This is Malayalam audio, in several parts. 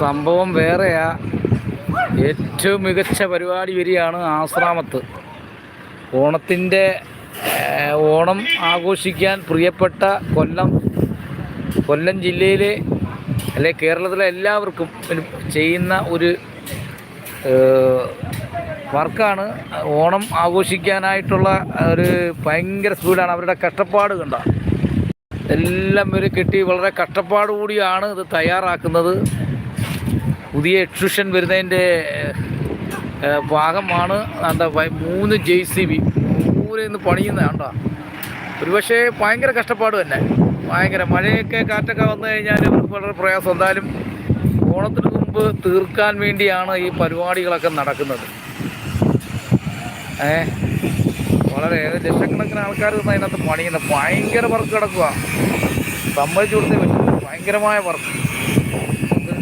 സംഭവം വേറെയാ. ഏറ്റവും മികച്ച പരിപാടി വരികയാണ് ആശ്രാമത്ത്. ഓണത്തിന്റെ ഓണം ആഘോഷിക്കാൻ പ്രിയപ്പെട്ട കൊല്ലം കൊല്ലം ജില്ലയിലെ അല്ലെ കേരളത്തിലെ എല്ലാവർക്കും ചെയ്യുന്ന ഒരു വർക്കാണ്. ഓണം ആഘോഷിക്കാനായിട്ടുള്ള ഒരു ഭയങ്കര സ്പീഡാണ്. അവരുടെ കഷ്ടപ്പാട് കണ്ട. എല്ലാം ഇവർ കിട്ടി. വളരെ കഷ്ടപ്പാട് കൂടിയാണ് ഇത് തയ്യാറാക്കുന്നത്. പുതിയ എക്സിഷൻ വരുന്നതിന്റെ ഭാഗമാണ് എന്താ മൂന്ന് ജെ സി ബി മൂന്ന് ഇന്ന് പണിയുന്നതാണ്ടോ ഒരുപക്ഷെ ഭയങ്കര കഷ്ടപ്പാട് തന്നെ. ഭയങ്കര മഴയൊക്കെ കാറ്റൊക്കെ വന്നു കഴിഞ്ഞാൽ അവർക്ക് വളരെ പ്രയാസം. എന്തായാലും ഓണത്തിന് മുമ്പ് തീർക്കാൻ വേണ്ടിയാണ് ഈ പരിപാടികളൊക്കെ നടക്കുന്നത്. ഏ വളരെ ലക്ഷക്കണക്കിന് ആൾക്കാർ നിന്ന് അതിനകത്ത് പണിയുന്നത് ഭയങ്കര വർക്ക് കിടക്കുക സമ്മതിച്ചു കൊടുത്തേ പറ്റും. ഭയങ്കരമായ വർക്ക്.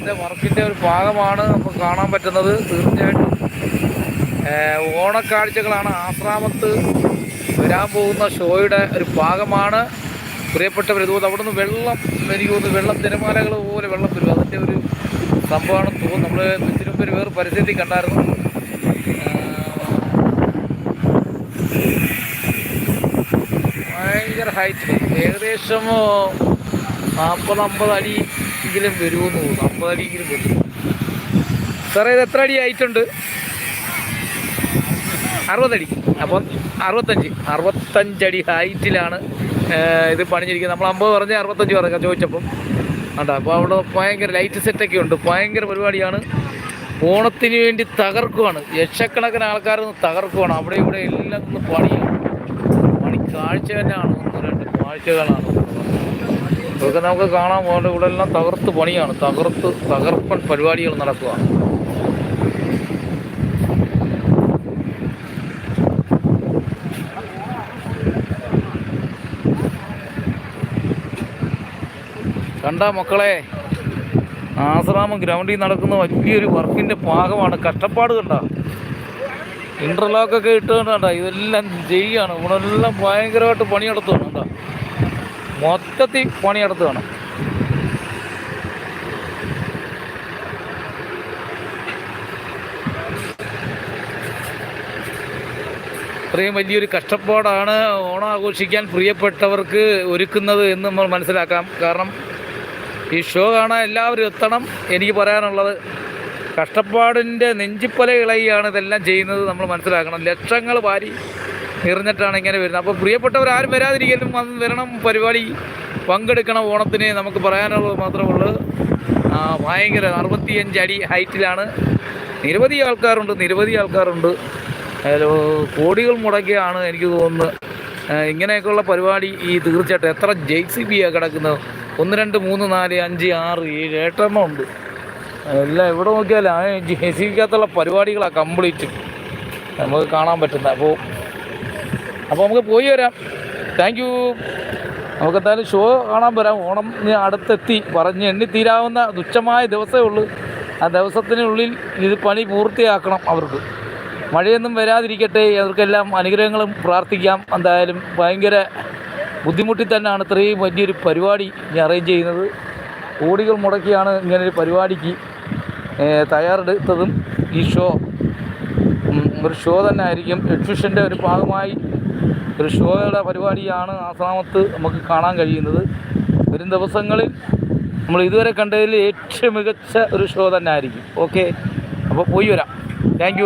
ഇതിന്റെ വർക്കിന്റെ ഒരു ഭാഗമാണ് നമുക്ക് കാണാൻ പറ്റുന്നത് തീർച്ചയായിട്ടും. ഓണക്കാഴ്ചകളാണ് ആശ്രാമത്ത് വരാൻ പോകുന്ന ഷോയുടെ ഒരു ഭാഗമാണ്. പ്രിയപ്പെട്ടവർ ഇതുപോലെ അവിടുന്ന് വെള്ളം തോന്നുന്നു വെള്ളം തിരമാലകൾ പോലെ വെള്ളം വരും. അതിന്റെ ഒരു സംഭവമാണ് തോന്നുന്നു നമ്മൾ ഇതിനു ഒരു വേറെ പരിസ്ഥിതി കണ്ടായിരുന്നു. ഭയങ്കര ഹൈറ്റ്. ഏകദേശം നാൽപ്പത് അമ്പത് അടി എങ്കിലും വരുമെന്ന് തോന്നുന്നു. അമ്പത് അടിയെങ്കിലും വരും സാറേ ഇത് എത്ര അടി ആയിട്ടുണ്ട് അറുപതടി. അപ്പം അറുപത്തഞ്ച്. അറുപത്തഞ്ചടി ഹൈറ്റിലാണ് ഇത് പണിഞ്ഞിരിക്കുന്നത്. നമ്മൾ അമ്പത് പറഞ്ഞ് അറുപത്തഞ്ച് പറഞ്ഞ ചോദിച്ചപ്പം കണ്ടോ അപ്പോൾ അവിടെ ഭയങ്കര ലൈറ്റ് സെറ്റൊക്കെ ഉണ്ട്. ഭയങ്കര പരിപാടിയാണ്. ഓണത്തിന് വേണ്ടി തകർക്കുവാണ്. ലക്ഷക്കണക്കിന് ആൾക്കാർ നിന്ന് തകർക്കുവാണ്. അവിടെ ഇവിടെ എല്ലാം നിന്ന് പണിയാണ് പണി കാഴ്ച തന്നെയാണ്. ഒന്ന് രണ്ട് കാഴ്ചകളാണ്. ഇതൊക്കെ നമുക്ക് കാണാൻ പോകേണ്ട ഇവിടെ എല്ലാം തകർത്ത് പണിയാണ്. തകർത്ത് തകർപ്പൻ പരിപാടികൾ നടക്കുക കണ്ട മക്കളെ ആശ്രാമം ഗ്രൗണ്ടിൽ നടക്കുന്ന വലിയൊരു വർക്കിന്റെ ഭാഗമാണ്. കഷ്ടപ്പാട് കണ്ട. ഇന്റർലോക്കൊക്കെ ഇട്ടുകൊണ്ട് കണ്ട ഇതെല്ലാം ചെയ്യാണ്. ഇവിടെ എല്ലാം ഭയങ്കരമായിട്ട് പണി നടത്തുന്നുണ്ടോ മൊത്തത്തിൽ പണിയെടുത്ത് വേണം ഇത്രയും വലിയൊരു കഷ്ടപ്പാടാണ് ഓണം ആഘോഷിക്കാൻ പ്രിയപ്പെട്ടവർക്ക് ഒരുക്കുന്നത് എന്ന് നമ്മൾ മനസ്സിലാക്കാം. കാരണം ഈ ഷോ കാണാൻ എല്ലാവരും എത്തണം എനിക്ക് പറയാനുള്ളത്. കഷ്ടപ്പാടിന്റെ നെഞ്ചിപ്പല ഇളകിയാണ് ഇതെല്ലാം ചെയ്യുന്നത് നമ്മൾ മനസ്സിലാക്കണം. ലക്ഷങ്ങൾ വാരി എറിഞ്ഞിട്ടാണ് ഇങ്ങനെ വരുന്നത്. അപ്പോൾ പ്രിയപ്പെട്ടവർ ആരും വരാതിരിക്കലും വന്ന് വരണം. പരിപാടി പങ്കെടുക്കണം ഓണത്തിന് നമുക്ക് പറയാനുള്ളത് മാത്രമേ ഉള്ളൂ ഭയങ്കര അറുപത്തിയഞ്ച് അടി ഹൈറ്റിലാണ്. നിരവധി ആൾക്കാരുണ്ട് നിരവധി ആൾക്കാരുണ്ട്. കോടികൾ മുടക്കിയാണ് എനിക്ക് തോന്നുന്നത്. ഇങ്ങനെയൊക്കെയുള്ള പരിപാടി ഈ തീർച്ചയായിട്ടും എത്ര ജെ സി ബിയാണ് കിടക്കുന്നത്? ഒന്ന് രണ്ട് മൂന്ന് നാല് അഞ്ച് ആറ് ഏഴ് എട്ടെണ്ണം ഉണ്ട്. എല്ലാം എവിടെ നോക്കിയാലും ആ ജെ സി ബിക്കകത്തുള്ള പരിപാടികളാണ് കംപ്ലീറ്റ്. നമുക്ക് കാണാൻ പറ്റുന്നത്. അപ്പോൾ അപ്പോൾ നമുക്ക് പോയി വരാം. താങ്ക് യു നമുക്ക് എന്തായാലും ഷോ കാണാൻ വരാം. ഓണം അടുത്തെത്തി. പറഞ്ഞ് എണ്ണി തീരാവുന്ന തുച്ഛമായ ദിവസമേ ഉള്ളൂ. ആ ദിവസത്തിനുള്ളിൽ ഇത് പണി പൂർത്തിയാക്കണം അവർക്ക്. മഴയൊന്നും വരാതിരിക്കട്ടെ. അവർക്കെല്ലാം അനുഗ്രഹങ്ങളും പ്രാർത്ഥിക്കാം. എന്തായാലും ഭയങ്കര ബുദ്ധിമുട്ടി തന്നെയാണ് ഇത്രയും വലിയൊരു പരിപാടി അറേഞ്ച് ചെയ്യുന്നത്. കോടികൾ മുടക്കിയാണ് ഇങ്ങനൊരു പരിപാടിക്ക് തയ്യാറെടുത്തതും ഈ ഷോ ഒരു ഷോ തന്നെ ആയിരിക്കും എക്സിബിഷന്റെ ഒരു ഭാഗമായി ഒരു ഷോയുടെ പരിപാടിയാണ് ആസാമത്ത് നമുക്ക് കാണാൻ കഴിയുന്നത്. വരും ദിവസങ്ങളിൽ നമ്മൾ ഇതുവരെ കണ്ടതിൽ ഏറ്റവും മികച്ച ഒരു ഷോ തന്നെ ആയിരിക്കും ഓക്കെ അപ്പോൾ പോയി വരാം. താങ്ക്